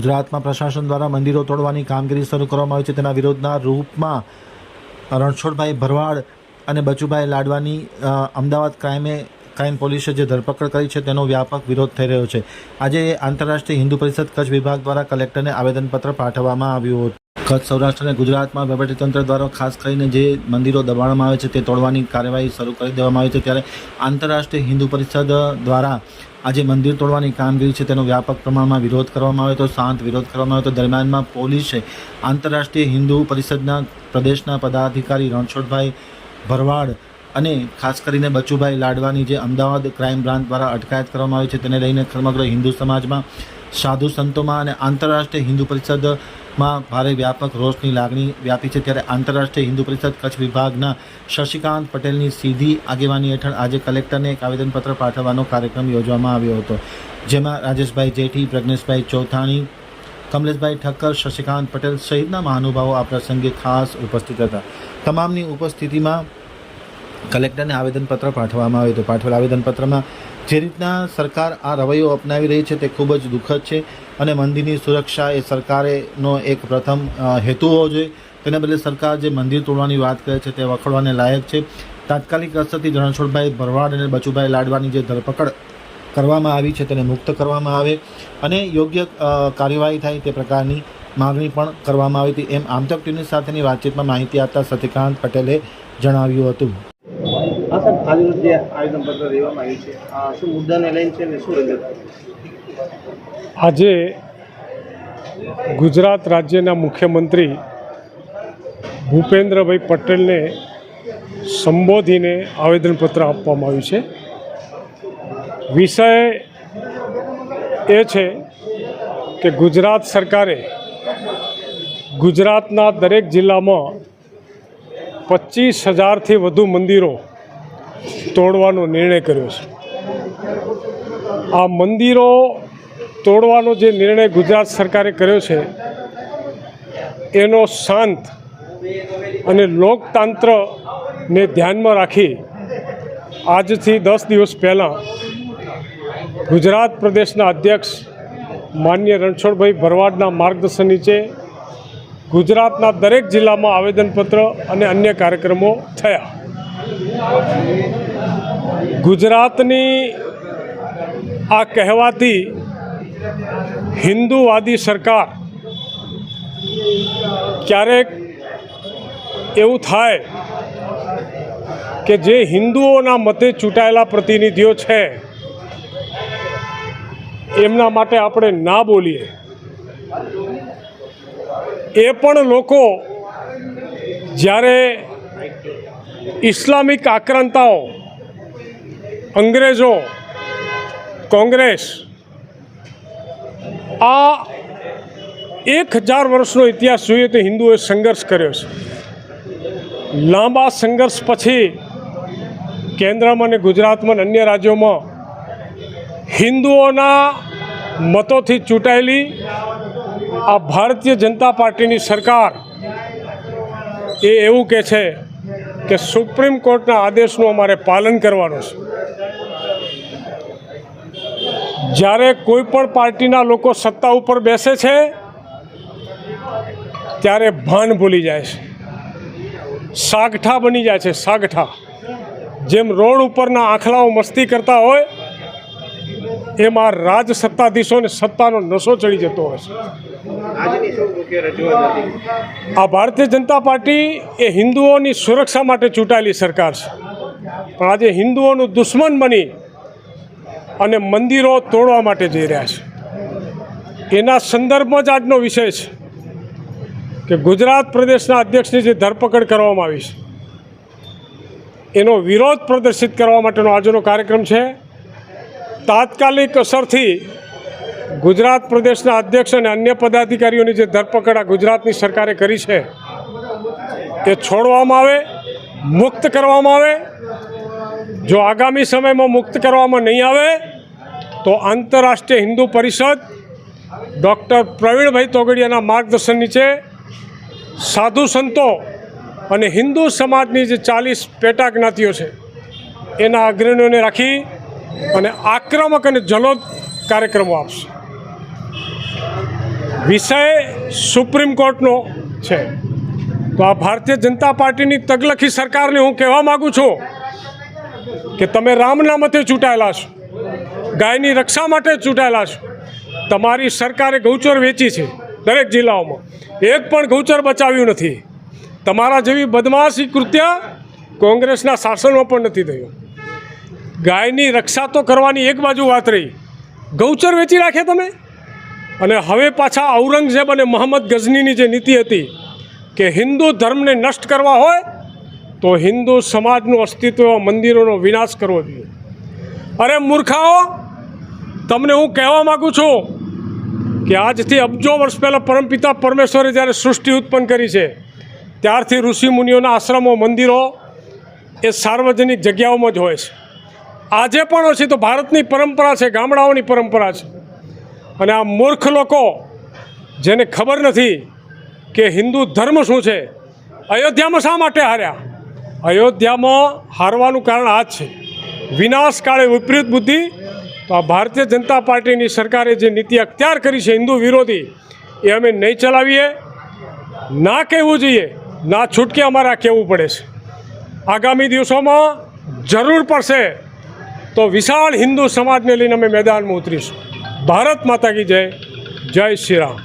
ગુજરાતમાં પ્રશાસન દ્વારા મંદિરો તોડવાની કામગીરી શરૂ કરવામાં આવી છે. તેના વિરોધના રૂપમાં રણછોડભાઈ ભરવાડ અને બચુભાઈ લાડવાની અમદાવાદ ક્રાઇમે, ક્રાઇમ પોલીસે જે ધરપકડ કરી છે તેનો વ્યાપક વિરોધ થઈ રહ્યો છે. આજે આંતરરાષ્ટ્રીય હિન્દુ પરિષદ કચ્છ વિભાગ દ્વારા કલેક્ટરને આવેદનપત્ર પાઠવવામાં આવ્યું હતું. કચ્છ, સૌરાષ્ટ્ર અને ગુજરાતમાં વહીવટીતંત્ર દ્વારા ખાસ કરીને જે મંદિરો દબાણમાં આવે છે તે તોડવાની કાર્યવાહી શરૂ કરી દેવામાં આવી છે. ત્યારે આંતરરાષ્ટ્રીય હિન્દુ પરિષદ દ્વારા આજે મંદિર તોડવાની કામગીરી છે, તેનો વ્યાપક પ્રમાણમાં વિરોધ કરવામાં આવ્યો હતો, શાંત વિરોધ કરવામાં આવ્યો હતો. દરમિયાનમાં પોલીસે આંતરરાષ્ટ્રીય હિન્દુ પરિષદના પ્રદેશના પદાધિકારી રણછોડભાઈ ભરવાડ અને ખાસ કરીને બચુભાઈ લાડવાની જે અમદાવાદ ક્રાઇમ બ્રાન્ચ દ્વારા અટકાયત કરવામાં આવી છે, તેને લઈને સમગ્ર હિન્દુ સમાજમાં સાધુ સંતોમાં અને આંતરરાષ્ટ્રીય હિન્દુ પરિષદમાં ભારે વ્યાપક રોષની લાગણી વ્યાપી છે ત્યારે આંતરરાષ્ટ્રીય હિન્દુ પરિષદ કચ્છ વિભાગના શશિકાંત પટેલની સીધી આગેવાની હેઠળ આજે કલેક્ટરને એક આવેદનપત્ર પાઠવવાનો કાર્યક્રમ યોજવામાં આવ્યો હતો. જેમાં રાજેશભાઈ જેઠી, પ્રજ્ઞેશભાઈ ચૌથાણી, કમલેશભાઈ ઠક્કર, શશિકાંત પટેલ સહિતના મહાનુભાવો આ પ્રસંગે ખાસ ઉપસ્થિત હતા. તમામની ઉપસ્થિતિમાં કલેક્ટરને આવેદનપત્ર પાઠવવામાં આવ્યું હતું. પાઠવેલ આવેદનપત્રમાં જે રીતના સરકાર આ રવૈયો અપનાવી રહી છે તે ખૂબ જ દુઃખદ છે અને મંદિરની સુરક્ષા એ સરકારેનો એક પ્રથમ હેતુ હોવો જોઈએ. તેને બદલે સરકાર જે મંદિર તોડવાની વાત કરે છે તે વખોડવાને લાયક છે. તાત્કાલિક અસરથી રણછોડભાઈ ભરવાડ અને બચુભાઈ લાડવાની જે ધરપકડ કરવામાં આવી છે તેને મુક્ત કરવામાં આવે અને યોગ્ય કાર્યવાહી થાય તે પ્રકારની માગણી પણ કરવામાં આવી હતી. એમ આમતક ટીવી સાથેની વાતચીતમાં માહિતી આપતા સતિકાંત પટેલે જણાવ્યું હતું. આજે ગુજરાત રાજ્યના મુખ્યમંત્રી ભૂપેન્દ્રભાઈ પટેલને સંબોધીને આવેદનપત્ર આપવામાં આવ્યું છે. વિષય એ છે કે ગુજરાત સરકારે ગુજરાતના દરેક જિલ્લામાં પચીસ હજારથી વધુ મંદિરો તોડવાનો નિર્ણય કર્યો છે. આ મંદિરો તોડવાનો જે નિર્ણય ગુજરાત સરકારે કર્યો છે, એનો શાંત અને લોકતંત્રને ધ્યાનમાં રાખી આજથી દસ દિવસ પહેલાં ગુજરાત પ્રદેશના અધ્યક્ષ માન્ય રણછોડભાઈ ભરવાડના માર્ગદર્શન નીચે ગુજરાતના દરેક જિલ્લામાં આવેદનપત્ર અને અન્ય કાર્યક્રમો થયા. ગુજરાતની આ કહેવાતી હિન્દુવાદી સરકાર ક્યારેક એવું થાય કે જે હિન્દુઓના મતે ચૂંટાયેલા પ્રતિનિધિઓ છે, એમના માટે આપણે ના બોલીએ. એ પણ લોકો જ્યારે ઇસ્લામિક આક્રાંતાઓ, અંગ્રેજો, કોંગ્રેસ, આ એક હજાર વર્ષનો ઇતિહાસ જોઈએ તો હિન્દુએ સંઘર્ષ કર્યો છે. લાંબા સંઘર્ષ પછી કેન્દ્રમાં અને ગુજરાતમાં અને અન્ય રાજ્યોમાં હિન્દુઓના મતોથી ચૂંટાયેલી આ ભારતીય જનતા પાર્ટીની સરકાર એ એવું કહે છે કે સુપ્રીમ કોર્ટના આદેશનું અમારે પાલન કરવાનું છે. જ્યારે કોઈ પણ પાર્ટીના લોકો સત્તા ઉપર બેસે છે, ત્યારે ભાન ભૂલી જાય છે. સાગઠા બની જાય છે, સાગઠા. જેમ રોડ ઉપરના આંખલાઓ મસ્તી કરતા હોય, એમાં રાજ સત્તાધીશોને સત્તાનો નશો ચડી જતો હોય છે. આ ભારતીય જનતા પાર્ટી એ હિન્દુઓની સુરક્ષા માટે ચૂંટાયેલી સરકાર છે. પણ આજે હિન્દુઓનું દુશ્મન બની અને મંદિરો તોડવા માટે જઈ રહ્યા છે. એના સંદર્ભમાં જ આજનો વિષય છે કે ગુજરાત પ્રદેશના અધ્યક્ષની જે ધરપકડ કરવામાં આવી છે, એનો વિરોધ પ્રદર્શિત કરવા માટેનો આજનો કાર્યક્રમ છે. તાત્કાલિક અસરથી ગુજરાત પ્રદેશના અધ્યક્ષ અને અન્ય પદાધિકારીઓની જે ધરપકડ આ ગુજરાતની સરકારે કરી છે તે છોડવામાં આવે, મુક્ત કરવામાં આવે. જો આગામી સમયમાં મુક્ત કરવામાં નહીં આવે, તો આંતરરાષ્ટ્રીય હિન્દુ પરિષદ ડૉક્ટર પ્રવીણભાઈ તોગડિયાના માર્ગદર્શન નીચે સાધુ સંતો અને હિન્દુ સમાજની જે ચાલીસ પેટા જ્ઞાતિઓ છે, એના અગ્રણીઓને રાખી અને આક્રમક અને જલોદ કાર્યક્રમો આપશે. વિષય સુપ્રીમ કોર્ટનો છે. તો આ ભારતીય જનતા પાર્ટીની તગલખી સરકારને હું કહેવા માગું છું કે તમે રામના મતે ચૂંટાયેલા છો, ગાયની રક્ષા માટે ચૂંટાયેલા છો. તમારી સરકારે ગૌચર વેચી છે દરેક જિલ્લાઓમાં. એક પણ ગૌચર બચાવ્યું નથી. તમારા જેવી બદમાશી કૃત્ય કોંગ્રેસના શાસનમાં પણ નથી થયું. ગાયની રક્ષા તો કરવાની એક બાજુ વાત રહી. ગૌચર વેચી રાખે તમે? અને હવે પાછા ઔરંગઝેબ અને મોહમ્મદ ગઝનીની જે નીતિ હતી કે હિન્દુ ધર્મને નષ્ટ કરવા હોય, તો હિન્દુ સમાજનું અસ્તિત્વ મંદિરોનો વિનાશ કરવો જોઈએ. અરે મૂર્ખાઓ, તમને હું કહેવા માગું છું કે આજથી અબજો વર્ષ પહેલાં પરમપિતા પરમેશ્વરે જ્યારે સૃષ્ટિ ઉત્પન્ન કરી છે, ત્યારથી ઋષિમુનિઓના આશ્રમો, મંદિરો એ સાર્વજનિક જગ્યાઓમાં જ હોય છે. આજે પણ હશે તો ભારતની પરંપરા છે, ગામડાઓની પરંપરા છે. અને આ મૂર્ખ લોકો, જેને ખબર નથી કે હિન્દુ ધર્મ શું છે, અયોધ્યામાં શા માટે હાર્યા? અયોધ્યામાં હારવાનું કારણ આ જ છે. વિનાશ કાળે વિપરીત બુદ્ધિ, તો આ ભારતીય જનતા પાર્ટીની સરકારે જે નીતિ અખ્તિયાર કરી છે હિન્દુ વિરોધી, એ અમે નહીં ચલાવીએ, ના કહેવું જોઈએ, ના છૂટકે અમારે કહેવું પડે છે. આગામી દિવસોમાં જરૂર પડશે તો વિશાળ હિન્દુ સમાજને લઈને અમે મેદાનમાં ઉતરીશું. ભારત માતા કી જય જય શ્રી રામ.